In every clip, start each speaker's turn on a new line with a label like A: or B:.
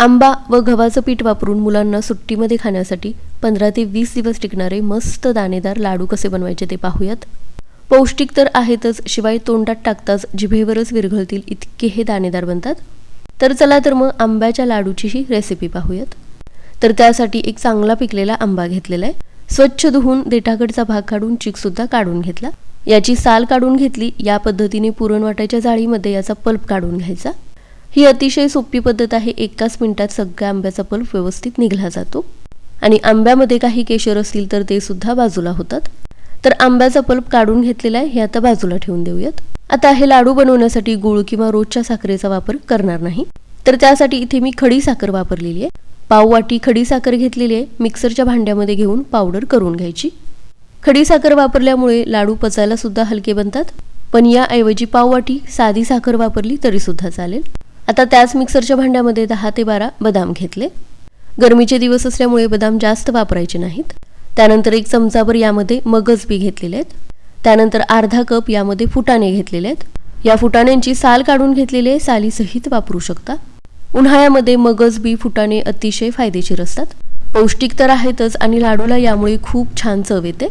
A: आंबा व गव्हाचं पीठ वापरून मुलांना सुट्टीमध्ये खाण्यासाठी पंधरा ते वीस दिवस टिकणारे मस्त दाणेदार लाडू कसे बनवायचे ते पाहूयात. पौष्टिक तर आहेतच शिवाय तोंडात टाकताच जिभेवरच विरघळतील इतके हे दाणेदार बनतात. तर चला तर मग आंब्याच्या लाडूचीही रेसिपी पाहूयात. तर त्यासाठी एक चांगला पिकलेला आंबा घेतलेला आहे. स्वच्छ धुवून देठाकडचा भाग काढून चिकसुद्धा काढून घेतला. याची साल काढून घेतली या पद्धतीने पुरण वाटायच्या जाळीमध्ये याचा पल्प काढून घ्यायचा. ही अतिशय सोपी पद्धत आहे. एकाच मिनिटात सगळ्या आंब्याचा पल्प व्यवस्थित निघला जातो. आणि आंब्यामध्ये काही केशर असतील तर ते सुद्धा बाजूला होतात. तर आंब्याचा पल्प काढून घेतलेला आहे. हे आता बाजूला ठेवून देऊयात. आता हे लाडू बनवण्यासाठी गुळ किंवा रोजच्या साखरेचा वापर करणार नाही. तर त्यासाठी इथे मी खडी साखर वापरलेली आहे. पाव वाटी खडी साखर घेतलेली आहे. मिक्सरच्या भांड्यामध्ये घेऊन पावडर करून घ्यायची. खडी साखर वापरल्यामुळे लाडू पचायला सुद्धा हलके बनतात. पण याऐवजी पाव वाटी साधी साखर वापरली तरी सुद्धा चालेल. आता त्याच मिक्सरच्या भांड्यामध्ये दहा ते बारा बदाम घेतले. गरमीचे दिवस असल्यामुळे बदाम जास्त वापरायचे नाहीत. त्यानंतर एक चमचाभर यामध्ये मगज बी घेतलेले आहेत. त्यानंतर अर्धा कप यामध्ये फुटाणे घेतलेले आहेत. या फुटाण्यांची साल काढून घेतलेले सालीसहित वापरू शकता. उन्हाळ्यामध्ये मगज बी फुटाणे अतिशय फायदेशीर असतात. पौष्टिक तर आहेतच आणि लाडूला यामुळे खूप छान चव येते.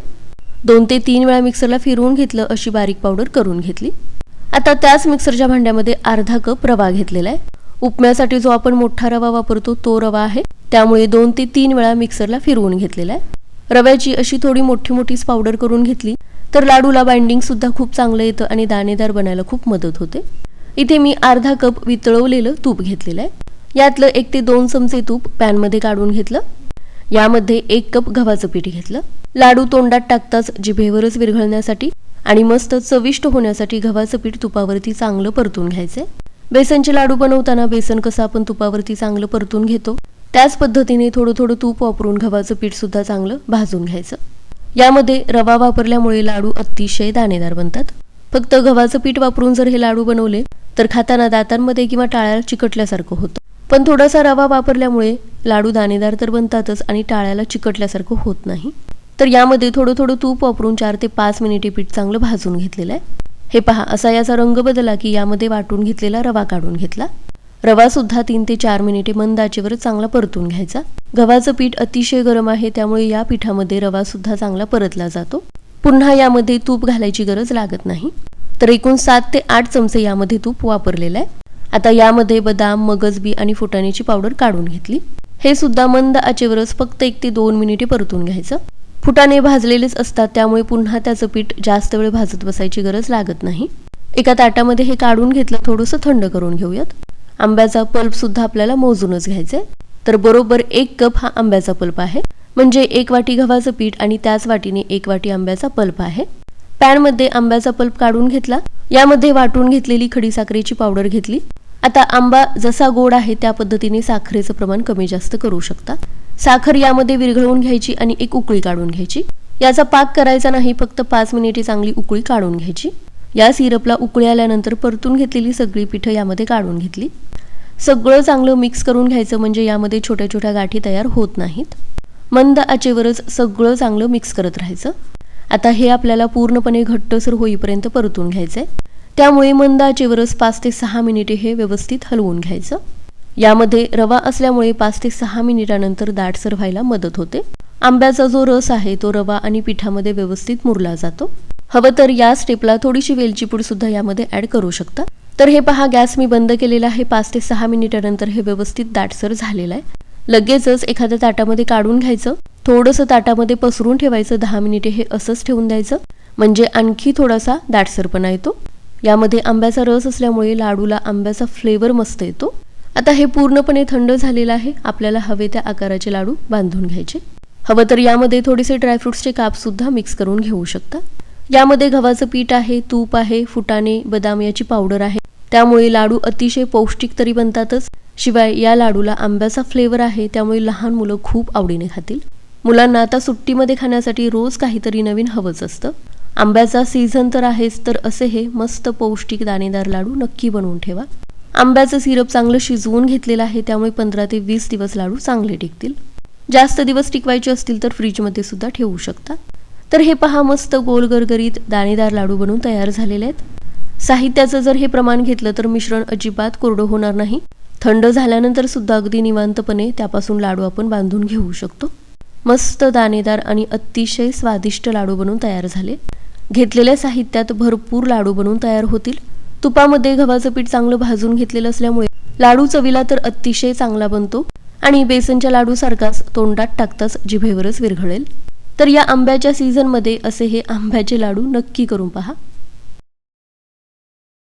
A: दोन ते तीन वेळा मिक्सरला फिरवून घेतलं अशी बारीक पावडर करून घेतली. आता त्याच मिक्सरच्या भांड्यामध्ये अर्धा कप रवा घेतलेला आहे. उपम्यासाठी जो आपण मोठा रवा वापरतो तो रवा आहे. त्यामुळे दोन ते तीन वेळा मिक्सरला फिरवून घेतलेला आहे. रव्याची अशी थोडी मोठी मोठीच पावडर करून घेतली तर लाडूला बाइंडिंग सुद्धा खूप चांगलं येतं आणि दाणेदार बनायला खूप मदत होते. इथे मी अर्धा कप वितळवलेलं तूप घेतलेलं आहे. यातलं एक ते दोन चमचे तूप पॅनमध्ये काढून घेतलं. यामध्ये एक कप गव्हाचं पीठ घेतलं. लाडू तोंडात टाकताच जिभेवरच विरघळण्यासाठी आणि मस्त चविष्ट होण्यासाठी गव्हाचं पीठ तुपावरती चांगलं परतून घ्यायचंय बेसनचे लाडू बनवताना बेसन कसं आपण तुपावरती चांगलं परतून घेतो त्याच पद्धतीने थोडं थोडं तूप वापरून गव्हाचं पीठ सुद्धा चांगलं भाजून घ्यायचं. यामध्ये रवा वापरल्यामुळे लाडू अतिशय दाणेदार बनतात. फक्त गव्हाचं पीठ वापरून जर हे लाडू बनवले तर खाताना दातांमध्ये किंवा टाळ्याला चिकटल्यासारखं होतं. पण थोडासा रवा वापरल्यामुळे लाडू दाणेदार तर बनतातच आणि टाळ्याला चिकटल्यासारखं होत नाही. तर यामध्ये थोडं थोडं तूप वापरून चार ते पाच मिनिटे पीठ चांगलं भाजून घेतलेलं आहे. हे पहा असा याचा रंग बदला की यामध्ये वाटून घेतलेला रवा काढून घेतला. रवा सुद्धा तीन ते चार मिनिटे मंद आचेवर चांगला परतून घ्यायचा. गव्हाचं पीठ अतिशय गरम आहे त्यामुळे या पिठामध्ये रवा सुद्धा चांगला परतला जातो. पुन्हा यामध्ये तूप घालायची गरज लागत नाही. तर एकूण सात ते आठ चमचे यामध्ये तूप वापरलेलं आहे. आता यामध्ये बदाम मगजबी आणि फुटाण्याची पावडर काढून घेतली. हे सुद्धा मंद आचेवरच फक्त एक ते दोन मिनिटे परतून घ्यायचं. फुटाने भाजलेलेच असतात त्यामुळे पुन्हा त्याचं पीठ जास्त वेळ भाजत बसायची गरज लागत नाही. एका ताटामध्ये हे काढून घेतलं थोडंसं थंड करून घेऊयात. आंब्याचा पल्प सुद्धा आपल्याला मोजूनच घ्यायचंय तर बरोबर एक कप हा आंब्याचा पल्प आहे. म्हणजे एक वाटी गव्हाचं पीठ आणि त्याच वाटीने एक वाटी आंब्याचा पल्प आहे. पॅनमध्ये आंब्याचा पल्प काढून घेतला. यामध्ये वाटून घेतलेली खडी साखरेची पावडर घेतली. आता आंबा जसा गोड आहे त्या पद्धतीने साखरेचं प्रमाण कमी जास्त करू शकता. साखर यामध्ये विरघळवून घ्यायची आणि एक उकळी काढून घ्यायची. याचा पाक करायचा नाही फक्त पाच मिनिटे चांगली उकळी काढून घ्यायची. या सिरपला उकळी आल्यानंतर परतून घेतलेली सगळी पिठं यामध्ये काढून घेतली. सगळं चांगलं मिक्स करून घ्यायचं म्हणजे यामध्ये छोट्या छोट्या गाठी तयार होत नाहीत. मंद आचेवरच सगळं चांगलं मिक्स करत राहायचं. आता हे आपल्याला पूर्णपणे घट्टसर होईपर्यंत परतून घ्यायचंय. त्यामुळे मंद आचेवरच पाच ते सहा मिनिटे हे व्यवस्थित हलवून घ्यायचं. यामध्ये रवा असल्यामुळे पाच ते सहा मिनिटानंतर दाटसर व्हायला मदत होते. आंब्याचा जो रस आहे तो रवा आणि पिठामध्ये व्यवस्थित मुरला जातो. हवं तर या स्टेपला थोडीशी वेलची पूड सुद्धा यामध्ये ऍड करू शकता. तर हे पहा गॅस मी बंद केलेला आहे. पाच ते सहा मिनिटानंतर हे व्यवस्थित दाटसर झालेलं आहे. लगेचच एखाद्या ताटामध्ये काढून घ्यायचं. थोडंसं ताटामध्ये पसरून ठेवायचं. दहा मिनिटे हे असंच ठेवून द्यायचं. म्हणजे आणखी थोडासा दाटसरपणा येतो. यामध्ये आंब्याचा रस असल्यामुळे लाडूला आंब्याचा फ्लेवर मस्त येतो. आता हे पूर्णपणे थंड झालेलं आहे. आपल्याला हवे त्या आकाराचे लाडू बांधून घ्यायचे. हवं तर यामध्ये थोडेसे ड्रायफ्रुट्सचे काप सुद्धा मिक्स करून घेऊ शकता. यामध्ये गव्हाचं पीठ आहे तूप आहे फुटाणे बदाम याची पावडर आहे. त्यामुळे लाडू अतिशय पौष्टिक तरी बनतातच. शिवाय या लाडूला आंब्याचा फ्लेवर आहे त्यामुळे लहान मुलं खूप आवडीने खातील. मुलांना आता सुट्टीमध्ये खाण्यासाठी रोज काहीतरी नवीन हवंच असतं. आंब्याचा सीझन तर आहेच तर असे हे मस्त पौष्टिक दाणेदार लाडू नक्की बनवून ठेवा. आंब्याचं सिरप चांगलं शिजवून घेतलेलं आहे त्यामुळे पंधरा ते वीस दिवस लाडू चांगले टिकतील. जास्त दिवस टिकवायचे असतील तर फ्रीजमध्ये सुद्धा ठेवू शकता. तर हे पहा मस्त गोल गरगरीत दाणेदार लाडू बनवून तयार झालेले आहेत. साहित्याचं जर हे प्रमाण घेतलं तर मिश्रण अजिबात कोरडं होणार नाही. थंड झाल्यानंतर सुद्धा अगदी निवांतपणे त्यापासून लाडू आपण बांधून घेऊ शकतो. मस्त दाणेदार आणि अतिशय स्वादिष्ट लाडू बनवून तयार झाले. घेतलेल्या साहित्यात भरपूर लाडू बनवून तयार होतील. तुपामध्ये गव्हाचं पीठ चांगलं भाजून घेतलेलं असल्यामुळे लाडू चवीला तर अतिशय चांगला बनतो आणि बेसनच्या लाडू सारखाच तोंडात टाकताच जिभेवरच विरघळेल. तर या आंब्याच्या सीझनमध्ये असे हे आंब्याचे लाडू नक्की करून पहा.